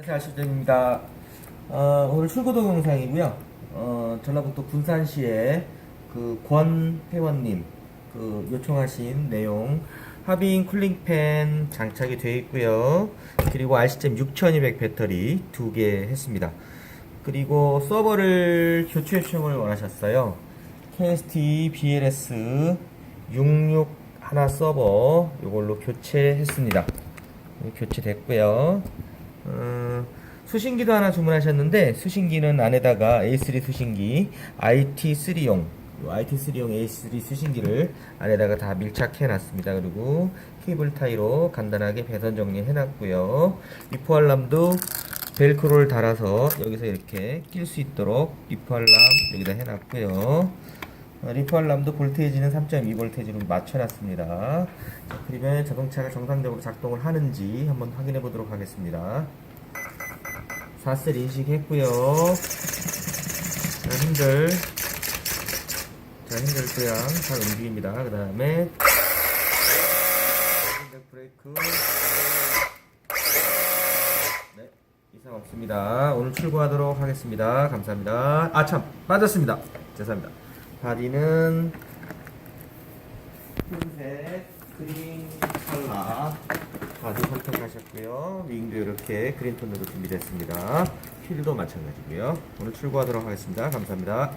안녕하세요 아실정입니다. 어, 오늘 출고 동영상이고요. 어, 전라북도 군산시에 그 권 회원님 그 요청하신 내용 하빈 쿨링팬 장착이 되어 있고요. 그리고 RC점 6200 배터리 두 개 했습니다. 그리고 서버를 교체 요청을 원하셨어요. KST BLS 66 하나 서버 이걸로 교체했습니다. 네, 교체됐고요. 어, 수신기도 하나 주문하셨는데 수신기는 안에다가 A3 수신기 IT3용 IT3용 A3 수신기를 안에다가 다 밀착해 놨습니다. 그리고 케이블 타이로 간단하게 배선 정리해 놨고요. 리포 알람도 벨크로를 달아서 여기서 이렇게 낄 수 있도록 리포 알람 여기다 해 놨고요. 어, 리포 알람도 볼테이지는 3.2볼테이지로 맞춰 놨습니다. 자, 그러면 자동차가 정상적으로 작동을 하는지 한번 확인해 보도록 하겠습니다. 4셀 인식했고요. 자, 핸들. 자, 핸들 또양 잘 움직입니다. 그 다음에 브레이크. 네, 이상 없습니다. 오늘 출고하도록 하겠습니다. 감사합니다. 아, 참, 빠졌습니다. 죄송합니다. 바디는 흰색 그린 컬러 바디 선택하셨고요. 윙도 이렇게 그린 톤으로 준비됐습니다. 휠도 마찬가지고요. 오늘 출고하도록 하겠습니다. 감사합니다.